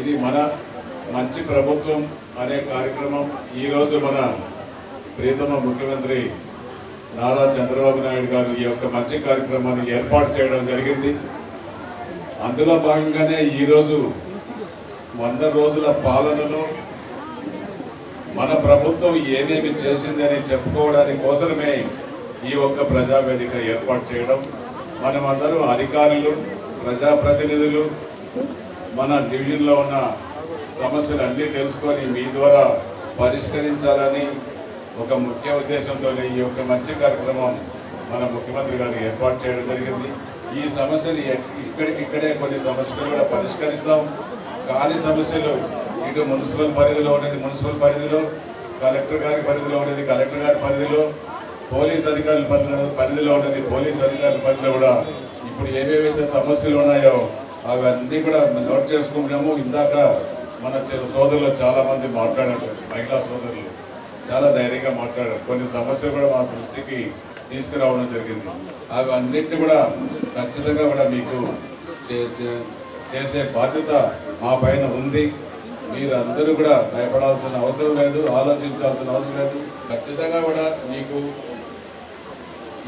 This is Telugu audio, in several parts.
ఇది మన మంచి ప్రభుత్వం అనే కార్యక్రమం ఈరోజు మన ప్రియతమ ముఖ్యమంత్రి నారా చంద్రబాబు నాయుడు గారు ఈ యొక్క మంచి కార్యక్రమాన్ని ఏర్పాటు చేయడం జరిగింది. అందులో భాగంగానే ఈరోజు వంద రోజుల పాలనలో మన ప్రభుత్వం ఏమేమి చేసిందని చెప్పుకోవడానికి కోసమే ఈ ఒక్క ప్రజావేదిక ఏర్పాటు చేయడం. మనమందరం అధికారులు ప్రజాప్రతినిధులు మన డివిజన్లో ఉన్న సమస్యలు అన్నీ తెలుసుకొని మీ ద్వారా పరిష్కరించాలని ఒక ముఖ్య ఉద్దేశంతో ఈ యొక్క మంచి కార్యక్రమం మన ముఖ్యమంత్రి గారు ఏర్పాటు చేయడం జరిగింది. ఈ సమస్యలు ఎక్- ఇక్కడికిక్కడే కొన్ని సమస్యలు కూడా పరిష్కరిస్తాం. కాని సమస్యలు ఇటు మున్సిపల్ పరిధిలో ఉండేది మున్సిపల్ పరిధిలో కలెక్టర్ గారి పరిధిలో ఉండేది కలెక్టర్ గారి పరిధిలో పోలీస్ అధికారుల పరిధిలో పరిధిలో ఉండేది పోలీస్ అధికారుల పరిధిలో కూడా ఇప్పుడు ఏవేవైతే సమస్యలు ఉన్నాయో అవన్నీ కూడా నోట్ చేసుకుంటున్నాము. ఇందాక మన సోదరులు చాలా మంది మాట్లాడారు. మహిళా సోదరులు చాలా ధైర్యంగా మాట్లాడారు. కొన్ని సమస్యలు కూడా మా దృష్టికి తీసుకురావడం జరిగింది. అవి అన్నింటినీ కూడా ఖచ్చితంగా కూడా మీకు చే- చే- చేసే బాధ్యత మా పైన ఉంది. మీరు అందరూ కూడా భయపడాల్సిన అవసరం లేదు ఆలోచించాల్సిన అవసరం లేదు. ఖచ్చితంగా కూడా మీకు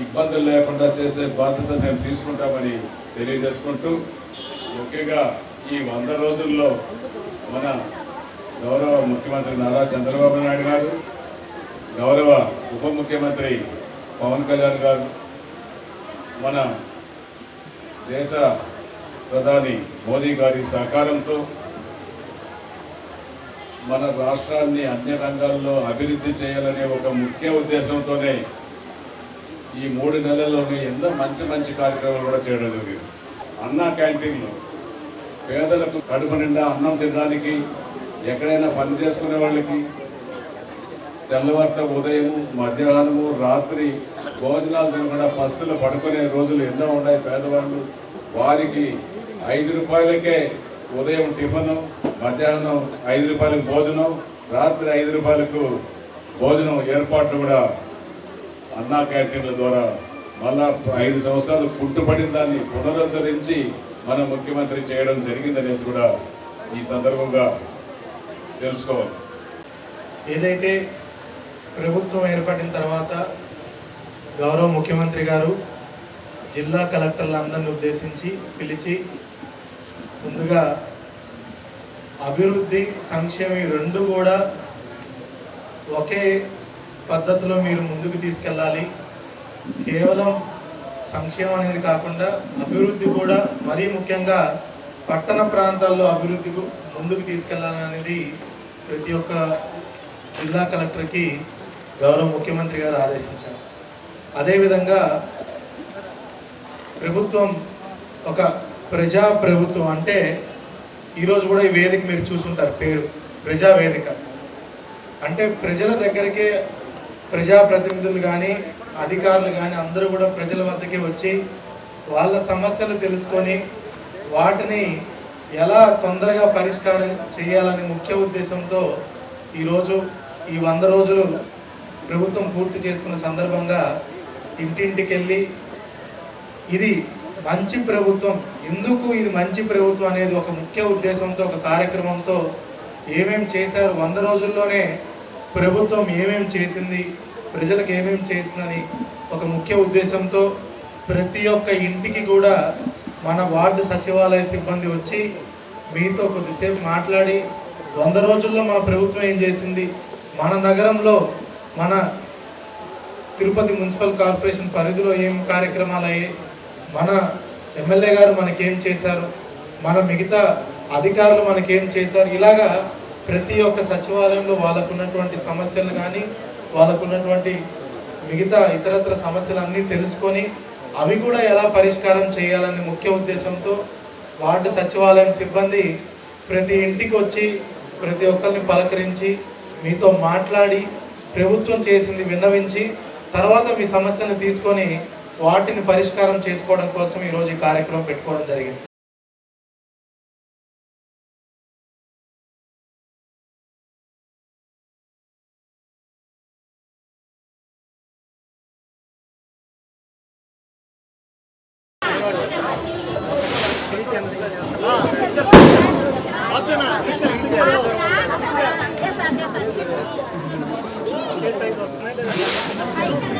ఇబ్బందులు లేకుండా చేసే బాధ్యత మేము తీసుకుంటామని తెలియజేసుకుంటూ ముఖ్యంగా ఈ వంద రోజుల్లో మన గౌరవ ముఖ్యమంత్రి నారా చంద్రబాబు నాయుడు గారు గౌరవ ఉప ముఖ్యమంత్రి పవన్ కళ్యాణ్ గారు మన దేశ ప్రధాని మోదీ గారి సహకారంతో మన రాష్ట్రాన్ని అన్ని రంగాల్లో అభివృద్ధి చేయాలనే ఒక ముఖ్య ఉద్దేశంతోనే ఈ మూడు నెలల్లోనే ఎన్నో మంచి మంచి కార్యక్రమాలు కూడా చేయడం జరిగింది. అన్నా క్యాంటీన్లు పేదలకు కడుపు నిండా అన్నం తినడానికి ఎక్కడైనా పని చేసుకునే వాళ్ళకి తెల్లవారితో ఉదయం మధ్యాహ్నము రాత్రి భోజనాలు తినకుండా పస్తులు పడుకునే రోజులు ఎన్నో ఉన్నాయి పేదవాళ్ళు. వారికి ఐదు రూపాయలకే ఉదయం టిఫిన్ మధ్యాహ్నం ఐదు రూపాయలకు భోజనం రాత్రి ఐదు రూపాయలకు భోజనం ఏర్పాట్లు కూడా అన్నా క్యాంటీన్ల ద్వారా మళ్ళా ఐదు సంవత్సరాలు పుట్టుబడిన దాన్ని పునరుద్ధరించి మన ముఖ్యమంత్రి చేయడం జరిగిందనేసి కూడా ఈ సందర్భంగా తెలుసుకోవాలి. ఏదైతే ప్రభుత్వం ఏర్పడిన తర్వాత గౌరవ ముఖ్యమంత్రి గారు జిల్లా కలెక్టర్లందరిని ఉద్దేశించి పిలిచి ముందుగా అభివృద్ధి సంక్షేమం ఈ రెండు కూడా ఒకే పద్ధతిలో మీరు ముందుకు తీసుకెళ్ళాలి. కేవలం సంక్షేమం అనేది కాకుండా అభివృద్ధి కూడా మరీ ముఖ్యంగా పట్టణ ప్రాంతాల్లో అభివృద్ధి ముందుకు తీసుకెళ్ళాలనేది ప్రతి ఒక్క జిల్లా కలెక్టర్కి గౌరవ ముఖ్యమంత్రి గారు ఆదేశించారు. అదేవిధంగా ప్రభుత్వం ఒక ప్రజా ప్రభుత్వం అంటే ఈరోజు కూడా ఈ వేదిక మీరు చూసుంటారు పేరు ప్రజా వేదిక అంటే ప్రజల దగ్గరికే ప్రజాప్రతినిధులు కానీ అధికారులు కానీ అందరూ కూడా ప్రజల వద్దకే వచ్చి వాళ్ళ సమస్యలు తెలుసుకొని వాటిని ఎలా తొందరగా పరిష్కారం చేయాలనే ముఖ్య ఉద్దేశంతో ఈరోజు ఈ వంద రోజులు ప్రభుత్వం పూర్తి చేసుకున్న సందర్భంగా ఇంటింటికి వెళ్ళి ఇది మంచి ప్రభుత్వం. ఎందుకు ఇది మంచి ప్రభుత్వం అనేది ఒక ముఖ్య ఉద్దేశంతో ఒక కార్యక్రమంతో ఏమేమి చేశారు? వంద రోజుల్లోనే ప్రభుత్వం ఏమేమి చేసింది? ప్రజలకు ఏమేమి చేసిందని ఒక ముఖ్య ఉద్దేశంతో ప్రతి ఒక్క ఇంటికి కూడా మన వార్డు సచివాలయ సిబ్బంది వచ్చి మీతో కొద్దిసేపు మాట్లాడి వంద రోజుల్లో మన ప్రభుత్వం ఏం చేసింది? మన నగరంలో మన తిరుపతి మున్సిపల్ కార్పొరేషన్ పరిధిలో ఏం కార్యక్రమాలు అయ్యాయి? మన ఎమ్మెల్యే గారు మనకేం చేశారు? మన మిగతా అధికారులు మనకేం చేశారు? ఇలాగా ప్రతి ఒక్క సచివాలయంలో వాళ్ళకున్నటువంటి సమస్యలు కానీ వాళ్ళకున్నటువంటి మిగతా ఇతరత్ర సమస్యలన్నీ తెలుసుకొని అవి కూడా ఎలా పరిష్కారం చేయాలనే ముఖ్య ఉద్దేశంతో వార్డు సచివాలయం సిబ్బంది ప్రతి ఇంటికి వచ్చి ప్రతి ఒక్కరిని పలకరించి మీతో మాట్లాడి ప్రభుత్వం చేసింది విన్నవించి తర్వాత మీ సమస్యను తీసుకొని వాటిని పరిష్కారం చేసుకోవడం కోసం ఈరోజు ఈ కార్యక్రమం పెట్టుకోవడం జరిగింది. はい。